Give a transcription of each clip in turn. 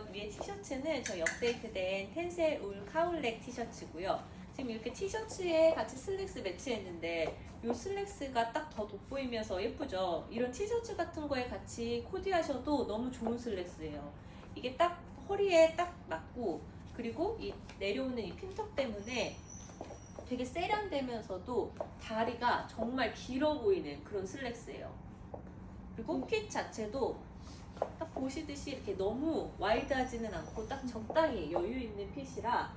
위에 티셔츠는 저희 업데이트된 텐셀 울 카울렉 티셔츠고요. 지금 이렇게 티셔츠에 같이 슬랙스 매치했는데 이 슬랙스가 딱 더 돋보이면서 예쁘죠? 이런 티셔츠 같은 거에 같이 코디하셔도 너무 좋은 슬랙스예요. 이게 딱 허리에 딱 맞고 그리고 이 내려오는 이 핀턱 때문에 되게 세련되면서도 다리가 정말 길어 보이는 그런 슬랙스예요. 그리고 핏 자체도 딱 보시듯이 이렇게 너무 와이드하지는 않고 딱 적당히 여유 있는 핏이라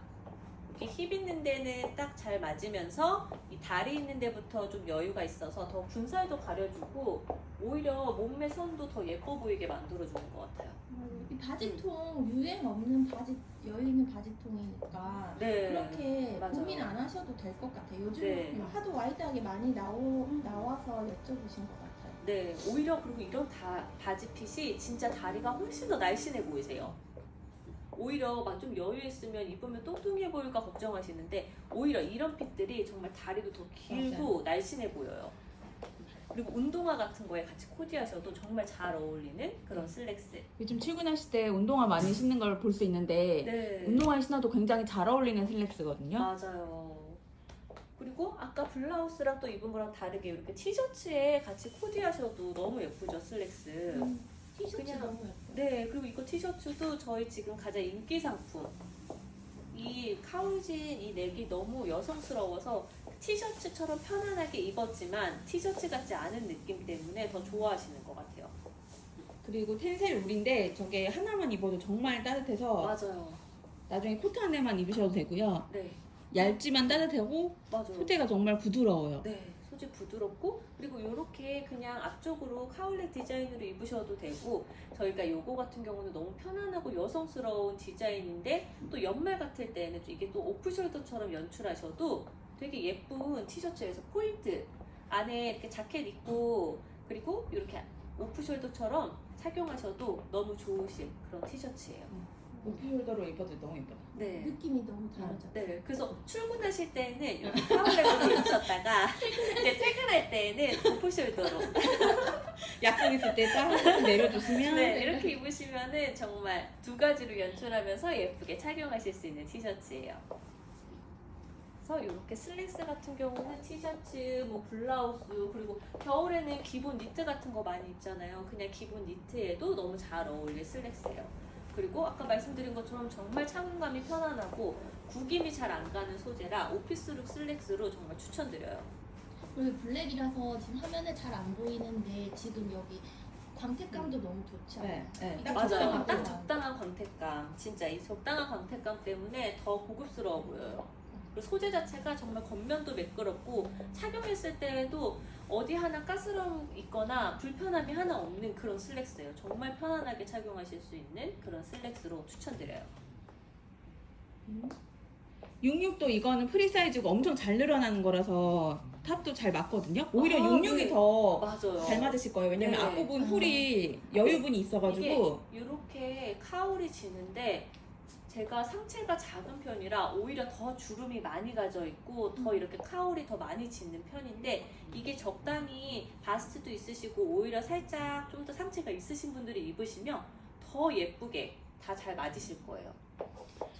이렇게 힙 있는 데는 딱 잘 맞으면서 이 다리 있는 데부터 좀 여유가 있어서 더 군살도 가려주고 오히려 몸매 선도 더 예뻐 보이게 만들어주는 것 같아요. 이 바지통 유행 없는 바지 여유 있는 바지통이니까 네. 그렇게 맞아요. 고민 안 하셔도 될 것 같아요. 요즘 네. 하도 와이드하게 많이 나오, 나와서 여쭤보신 것 같아요. 네, 오히려 그리고 이런 다, 바지 핏이 진짜 다리가 훨씬 더 날씬해 보이세요. 오히려 막 좀 여유 있으면 입으면 뚱뚱해 보일까 걱정하시는데 오히려 이런 핏들이 정말 다리도 더 길고 날씬해 보여요. 그리고 운동화 같은 거에 같이 코디하셔도 정말 잘 어울리는 그런 슬랙스. 요즘 출근하실 때 운동화 많이 신는 걸 볼 수 있는데 네. 운동화에 신어도 굉장히 잘 어울리는 슬랙스거든요. 맞아요. 그리고 아까 블라우스랑 또 입은 거랑 다르게 이렇게 티셔츠에 같이 코디하셔도 너무 예쁘죠, 슬랙스. 음, 티셔츠 그냥- 너무 예뻐요. 네, 그리고 이거 티셔츠도 저희 지금 가장 인기 상품. 이 카울진 이 넥이 너무 여성스러워서 티셔츠처럼 편안하게 입었지만 티셔츠 같지 않은 느낌 때문에 더 좋아하시는 것 같아요. 그리고 텐셀 울인데 저게 하나만 입어도 정말 따뜻해서 맞아요. 나중에 코트 안에만 입으셔도 되고요. 네, 얇지만 따뜻하고 맞아요. 소재가 정말 부드러워요. 네, 소재 부드럽고 그리고 이렇게 그냥 앞쪽으로 카울렛 디자인으로 입으셔도 되고 저희가 요거 같은 경우는 너무 편안하고 여성스러운 디자인인데 또 연말 같을 때는 좀 이게 또 오프숄더처럼 연출하셔도 되게 예쁜 티셔츠에서 포인트 안에 이렇게 자켓 입고 그리고 이렇게 오프숄더처럼 착용하셔도 너무 좋으신 그런 티셔츠예요. 오피숄더로 입어도 너무 예뻐요. 네. 느낌이 너무 다르죠. 네, 그래서 출근하실 때는 이렇게 카울렛으로 입으셨다가 이제 퇴근할 때는 오프숄더로 약속 있을 때딱 내려주시면 네, 이렇게 입으시면은 정말 두 가지로 연출하면서 예쁘게 착용하실 수 있는 티셔츠예요. 그래서 이렇게 슬랙스 같은 경우는 티셔츠, 뭐 블라우스 그리고 겨울에는 기본 니트 같은 거 많이 입잖아요. 그냥 기본 니트에도 너무 잘 어울릴 슬랙스예요. 그리고 아까 말씀드린 것처럼 정말 착용감이 편안하고 구김이 잘 안 가는 소재라 오피스룩 슬랙스로 정말 추천드려요. 그리고 블랙이라서 지금 화면에 잘 안 보이는데 지금 여기 광택감도 너무 좋죠. 네, 네. 딱 맞아요. 적당한 딱 거. 적당한 광택감. 진짜 이 적당한 광택감 때문에 더 고급스러워 보여요. 그리고 소재 자체가 정말 겉면도 매끄럽고 착용했을 때에도 어디 하나 가스럼 있거나 불편함이 하나 없는 그런 슬랙스예요. 정말 편안하게 착용하실 수 있는 그런 슬랙스로 추천드려요. 66도 이거는 프리 사이즈가 엄청 잘 늘어나는 거라서 탑도 잘 맞거든요. 오히려 아, 66이 네. 더 맞아요. 잘 맞으실 거예요. 왜냐면 네. 앞부분 홀이 여유분이 있어가지고 이렇게 카울이 지는데 제가 상체가 작은 편이라 오히려 더 주름이 많이 가져 있고 더 이렇게 카울이 더 많이 짓는 편인데 이게 적당히 바스트도 있으시고 오히려 살짝 좀 더 상체가 있으신 분들이 입으시면 더 예쁘게 다 잘 맞으실 거예요.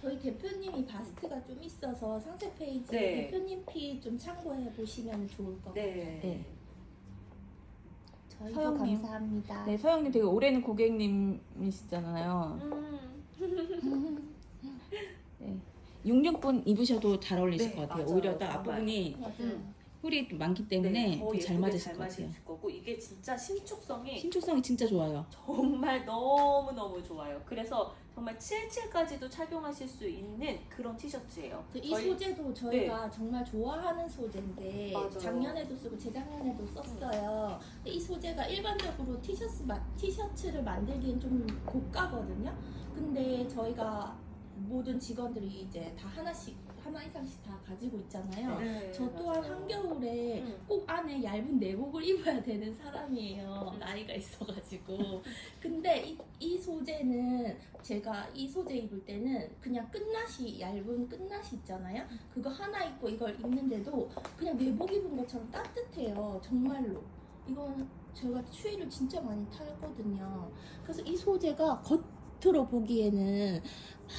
저희 대표님이 바스트가 좀 있어서 상세 페이지 네. 대표님 피 좀 참고해 보시면 좋을 것 같아요. 네. 네. 저희도 서영님. 감사합니다. 네, 서영님 되게 오래는 고객님이시잖아요. 음. 네. 66분 입으셔도 잘 어울리실 네, 것 같아요. 맞아요. 오히려 딱 정말. 앞부분이 맞아요. 음. 홀이 많기 때문에 더더잘 예쁘게 맞으실 잘것 같아요. 맞으실 거고 이게 진짜 신축성이 신축성이 진짜 좋아요. 정말 너무 너무 좋아요. 그래서 정말 77까지도 착용하실 수 있는 그런 티셔츠예요. 그이 저희- 소재도 저희가 정말 좋아하는 소재인데 맞아요. 작년에도 쓰고 재작년에도 썼어요. 근데 이 소재가 일반적으로 티셔츠 마- 티셔츠를 만들기엔 좀 고가거든요. 근데 저희가 모든 직원들이 이제 다 하나씩 하나 이상씩 다 가지고 있잖아요. 네, 저 또한 맞아요. 한겨울에 음. 꼭 안에 얇은 내복을 입어야 되는 사람이에요. 음. 나이가 있어가지고. 근데 이, 이 소재는 제가 이 소재 입을 때는 그냥 끝나시, 얇은 끝나시 있잖아요. 그거 하나 입고 이걸 입는데도 그냥 내복 입은 것처럼 따뜻해요. 정말로. 이건 제가 추위를 진짜 많이 타거든요. 그래서 이 소재가 겉, 겉으로 보기에는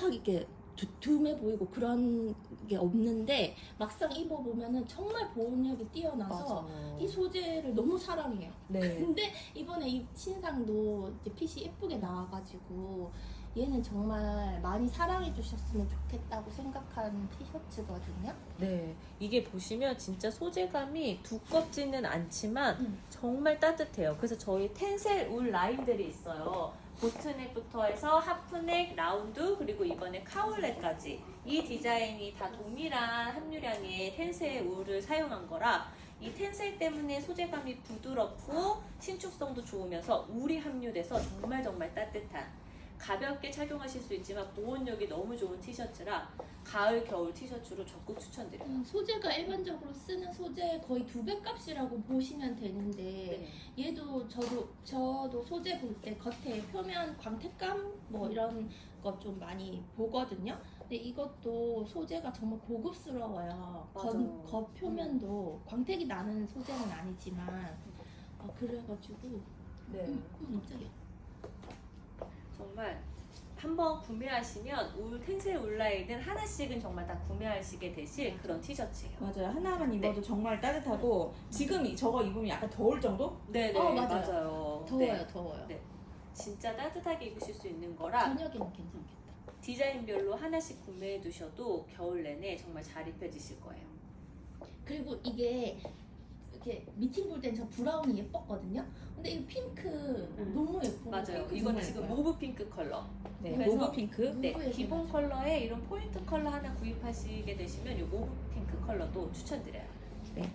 막 이렇게 두툼해 보이고 그런 게 없는데 막상 입어보면은 정말 보온력이 뛰어나서 이 소재를 너무 사랑해요. 네. 근데 이번에 이 신상도 이제 핏이 예쁘게 나와가지고 얘는 정말 많이 사랑해 주셨으면 좋겠다고 생각한 티셔츠거든요. 네. 이게 보시면 진짜 소재감이 두껍지는 않지만 음. 정말 따뜻해요. 그래서 저희 텐셀 울 라인들이 있어요. 보트넥부터 해서 하프넥, 라운드, 그리고 이번에 카울렛까지. 이 디자인이 다 동일한 함유량의 텐셀 울을 사용한 거라 이 텐셀 때문에 소재감이 부드럽고 신축성도 좋으면서 울이 함유돼서 정말 정말 따뜻한 가볍게 착용하실 수 있지만 보온력이 너무 좋은 티셔츠라 가을 겨울 티셔츠로 적극 추천드려요. 음, 소재가 일반적으로 쓰는 소재 거의 두 배 값이라고 보시면 되는데 네. 얘도 저도 저도 소재 볼 때 겉에 표면 광택감 뭐 이런 것 좀 많이 보거든요. 근데 이것도 소재가 정말 고급스러워요. 겉. 겉 표면도 광택이 나는 소재는 아니지만 어, 그래가지고 네. 음, 음, 저기. 정말 한번 구매하시면 울 텐셀 울라인은 하나씩은 정말 다 구매하시게 되실 그런 티셔츠예요. 맞아요. 하나만 네. 입어도 정말 따뜻하고 지금 이- 저거 입으면 약간 더울 정도? 네네 어, 맞아요. 맞아요. 더워요, 네. 더워요. 네. 진짜 따뜻하게 입으실 수 있는 거라 저녁에는 괜찮겠다. 디자인별로 하나씩 구매해 두셔도 겨울 내내 정말 잘 입혀지실 거예요. 그리고 이게 이렇게 미팅 볼땐저 브라운이 예뻤거든요. 근데 이 핑크 음. 너무 예뻐요. 맞아요. 이건 정말 지금 예뻐요. 모브 핑크 컬러. 네. 그래서- 모브 핑크. 네, 모브에 기본. 컬러에 이런 포인트 컬러 하나 구입하시게 되시면 이 모브 핑크 컬러도 추천드려요.